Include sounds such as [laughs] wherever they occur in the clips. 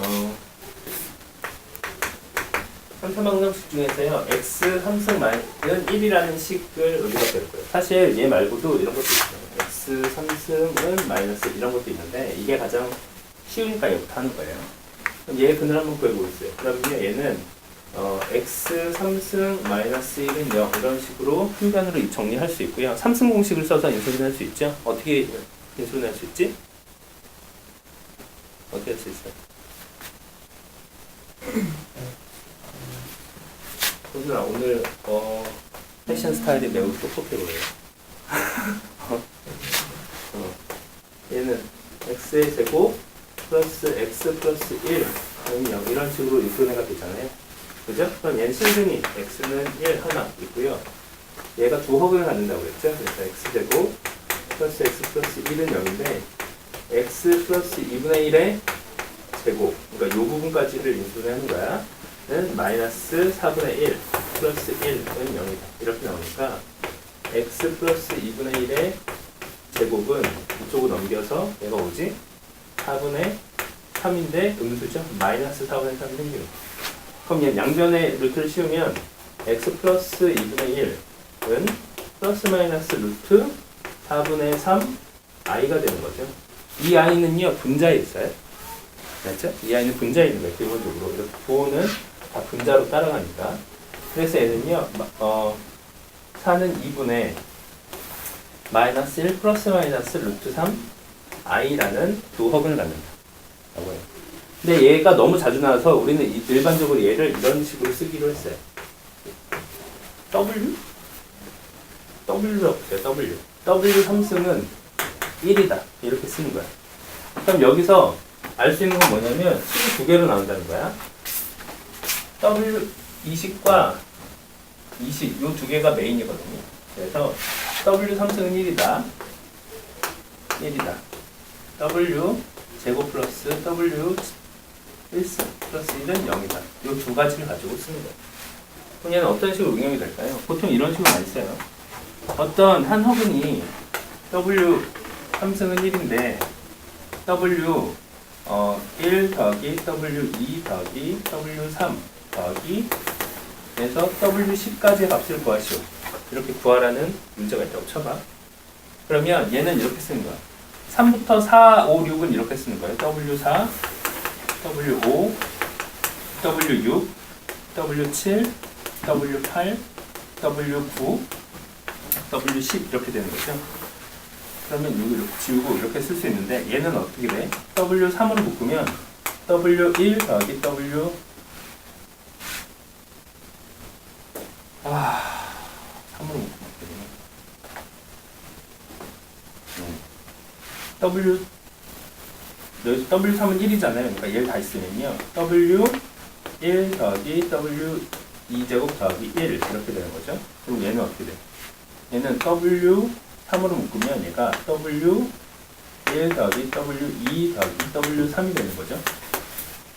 어, 3차방정식 중에서요, x 3승은 1이라는 식을 우리가 배웠고요. 사실 얘 말고도 이런 것도 있어요. x 3승은 마이너스 이런 것도 있는데, 이게 가장 쉬우니까 얘부터 하는 거예요. 그럼 얘 근을 한번 구해보겠어요. 그러면 얘는 어, x 3승 마이너스 1은 0 이런 식으로 평면으로 정리할 수 있고요. 3승 공식을 써서 인수를 할수 있죠. 어떻게 인수를 할수 있지? 어떻게 할 수 있어요? 호준아 오늘 어, 패션 스타일이 매우 똑똑해 보여요. 어? [laughs] 어. 얘는 x의 제곱 플러스 x 플러스 1 0 0 이런 식으로 인수가 되잖아요. 그죠? 그럼 얘는 신승이 x는 1 하나 있고요. 얘가 두 허근을 갖는다고 그랬죠? 그래서 x제곱 플러스 x 플러스 1은 0인데 x 플러스 2분의 1의 제곱 그러니까 이 부분까지를 인수를 하는 거야. 는 마이너스 4분의 1 플러스 1은 0이다. 이렇게 나오니까 x 플러스 2분의 1의 제곱은 이쪽으로 넘겨서 얘가 오지? 4분의 3인데 음수죠? 마이너스 4분의 3이 생기는 거야 그럼 얘 양변에 루트를 씌우면 x 플러스 2분의 1은 플러스 마이너스 루트 4분의 3 i가 되는 거죠. 이 i는요 분자에 있어요. 맞죠? 이 분자에 있는 거예요. 기본적으로 이렇게 부호는 다 분자로 따라가니까. 그래서 얘는요 마- 어 4는 2분의 마이너스 1 플러스 마이너스 루트 3 i라는 두 허근을 갖는다. 라고 해요. 근데 얘가 너무 자주 나와서 우리는 이- 일반적으로 얘를 이런 식으로 쓰기로 했어요. W? W라고 써요, W. W 3승은 1이다. 이렇게 쓰는 거야. 그럼 여기서 알 수 있는 건 뭐냐면 식이 두 개로 나온다는 거야. W 20과 20, 요두 개가 메인이거든요. 그래서 W 3승은 1이다. 1이다. W 제곱 플러스 W 1승 플러스 1은 0이다. 요 두 가지를 가지고 쓰는 거예요. 그럼 얘는 어떤 식으로 응용이 될까요? 보통 이런 식으로 많이 써요. 어떤 한 허근이 W 3승은 1인데 W 어, 1 더하기 W 2 더하기 W 3 더하기 해서 W 10까지의 값을 구하시오. 이렇게 구하라는 문제가 있다고 쳐봐. 그러면 얘는 이렇게 쓰는 거야. 3부터 4, 5, 6은 이렇게 쓰는 거예요. W 4, W 5, W 6, W 7, W 8, W 9, W 10 이렇게 되는 거죠. 그러면 이거 이렇게 지우고 이렇게 쓸 수 있는데 얘는 어떻게 돼? W 3으로 묶으면 W 1 더하기 W 아 3으로 묶으면? 음. W 여기 W 3은 1이잖아요. 그러니까 얘를 다 있으면요. W 1 더하기 W 2제곱 더하기 1 이렇게 되는 거죠. 그럼 얘는 어떻게 돼? 얘는 W 3으로 묶으면 얘가 W 1 더하기 W 2 더하기 W 3이 되는 거죠.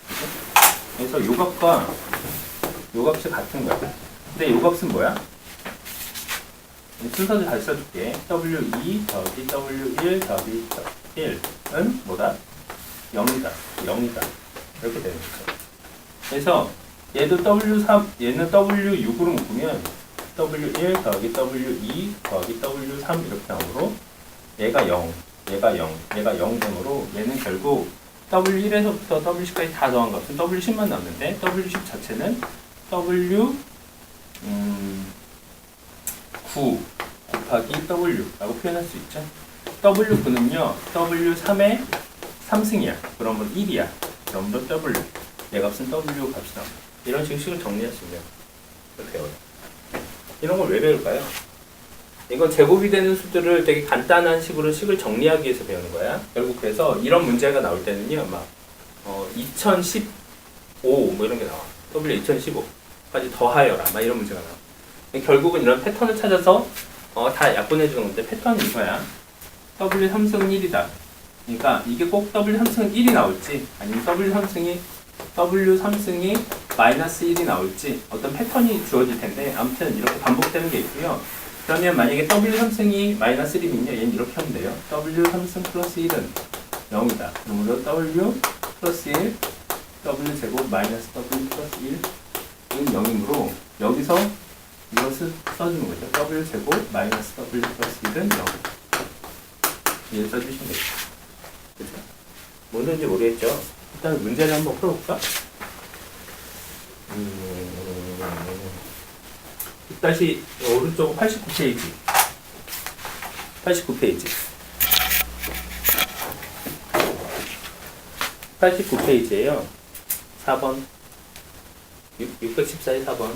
그죠? 그래서 요 값과 요 값이 같은 거야. 근데 요 값은 뭐야? 이 순서를 다시 써줄게. W 2 더하기 W 1 더하기 1은 뭐다? 0이다. 0이다. 이렇게 되는 거죠. 그래서 얘도 W3, 얘는 W6으로 묶으면 W1 더하기 W2 더하기 W3 이렇게 나오므로 얘가 0, 얘가 0, 얘가 0 되므로 얘는 결국 W1에서부터 W10까지 다 더한 값은 W10만 남는데 W10 자체는 W 음, 9 곱하기 W라고 표현할 수 있죠. W9는요, W3의 3승이야. 그러면 1이야. 그러면 W. 얘 값은 W 값이 나옵니다. 이런 식식을 정리할 수걸 배워요. 이런 걸 왜 배울까요? 이건 제곱이 되는 수들을 되게 간단한 식으로 식을 정리하기 위해서 배우는 거야. 결국 그래서 이런 문제가 나올 때는요, 막, 어, 2015, 뭐 이런 게 나와. W 2015까지 더하여라. 막 이런 문제가 나와. 결국은 이런 패턴을 찾아서, 어, 다 약분해 주는 건데, 패턴이 이거야. W 3승은 1이다. 그러니까 이게 꼭 W 3승은 1이 나올지, 아니면 W 3승이 W 3승이 마이너스 1이 나올지 어떤 패턴이 주어질 텐데 아무튼 이렇게 반복되는 게 있고요. 그러면 만약에 W 3승이 마이너스 1이면요. 얘는 이렇게 하면 돼요. W 3승 플러스 1은 0이다. 그러므로 W 플러스 1 w 제곱 마이너스 w 플러스 1은 0이므로 여기서 이것을 써주는 거죠. w 제곱 마이너스 w 플러스 1은 0. 이해 써주시면 되겠죠. 그죠? 뭐든지 모르겠죠. 일단 문제를 한번 풀어볼까? 다시 오른쪽 89페이지. 89페이지. 89페이지에요. 4번. 614의 4번.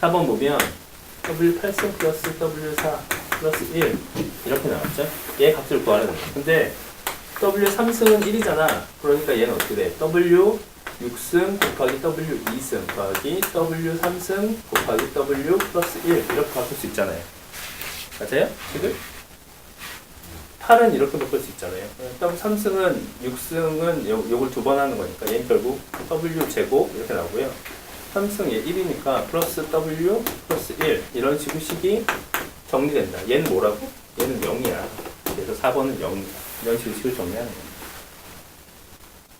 4번 보면 W8승 플러스 W4 플러스 1 이렇게 나왔죠? 얘 값을 구하는 거예요. 근데 W3승은 1이잖아. 그러니까 얘는 어떻게 돼? W 6승 곱하기 W 2승 곱하기 W 3승 곱하기 W 플러스 1 이렇게 바꿀 수 있잖아요. 맞아요? 지금? 8은 이렇게 바꿀 수 있잖아요. W 3승은 6승은 요, 요걸 두 번 하는 거니까 얘는 결국 W 제곱 이렇게 나오고요. 3승 얘 1이니까 플러스 W 플러스 1 이런 식으로 식이 정리된다. 얘는 뭐라고? 얘는 0이야. 그래서 4번은 0이야. 이런 식으로 식을 정리하는 거예요.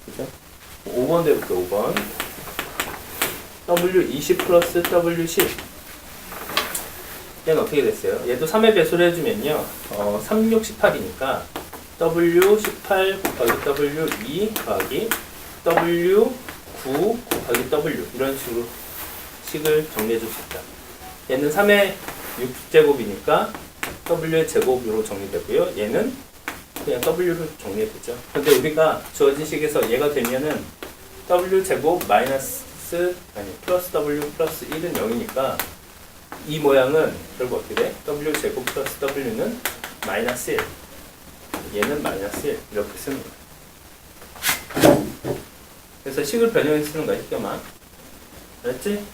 그죠? 5번 대볼게요. 5번. W20 플러스 W10. 얘는 어떻게 됐어요? 얘도 3의 배수를 해주면요. 어, 3, 6, 18이니까 W18 곱하기 W2 더하기 W9 곱하기 W 이런 식으로 식을 정리해 줄 수 있다. 얘는 3의 6제곱이니까 W의 제곱으로 정리되고요. 얘는 그냥 W로 정리해보죠. 근데 우리가 주어진 식에서 얘가 되면은 W 제곱 마이너스 아니 플러스 W 플러스 1은 0이니까 이 모양은 결국 어떻게 돼? W 제곱 플러스 W는 마이너스 1 얘는 마이너스 1 이렇게 거야. 그래서 식을 변형해 쓰는 거야 희겸아 알았지?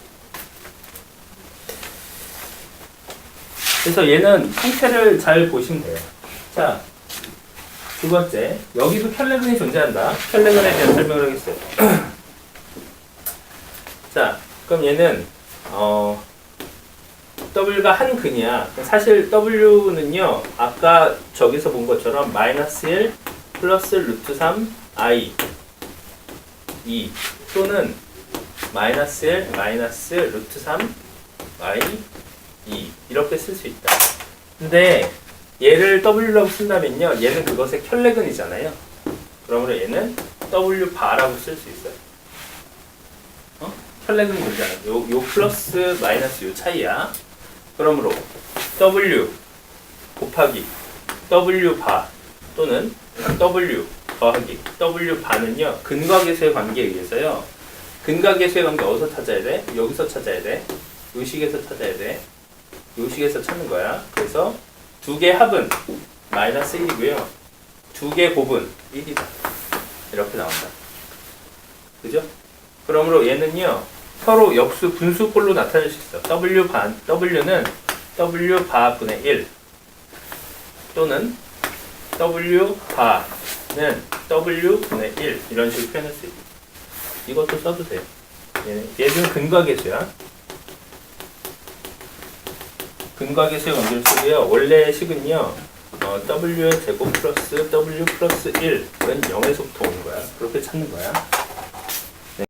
그래서 얘는 형태를 잘 보시면 돼요. 자, 두 번째, 여기도 켈레근이 존재한다. 켈레근에 대한 설명을 하겠어요. [clears throat] 자, 그럼 얘는 어, W가 한 근이야. 사실 W는요, 아까 저기서 본 것처럼 마이너스 1 플러스 루트 3 i 2 또는 마이너스 1 마이너스 루트 3 i 2 이렇게 쓸 수 있다. 근데 얘를 W라고 쓴다면요, 얘는 그것의 켤레근이잖아요. 그러므로 얘는 W 바라고 쓸 수 있어요. 어? 켤레근 문제잖아. 요, 요 플러스 마이너스 요 차이야. 그러므로 W 곱하기 W 바 또는 W 더하기 W 바는요 근과 계수의 관계에 의해서요 근과 계수의 관계 어디서 찾아야 돼? 여기서 찾아야 돼. 요 식에서 찾아야 돼. 요 식에서 찾는 거야. 그래서 두 개 합은 마이너스 1이고요. 두 개 곱은 1이다. 이렇게 나온다. 그죠? 그러므로 얘는요. 서로 역수 분수꼴로 나타낼 수 있어. W 반, W는 W 바분의 1 또는 W 바는 W 분의 1 이런 식으로 표현할 수 있어. 이것도 써도 돼요. 얘는, 얘는 근과 계수야. 근과 계수의 관계를 쓰고요. 원래 식은요. 어, W 제곱 플러스 W 플러스 1은 0에서부터 오는 거야. 그렇게 찾는 거야.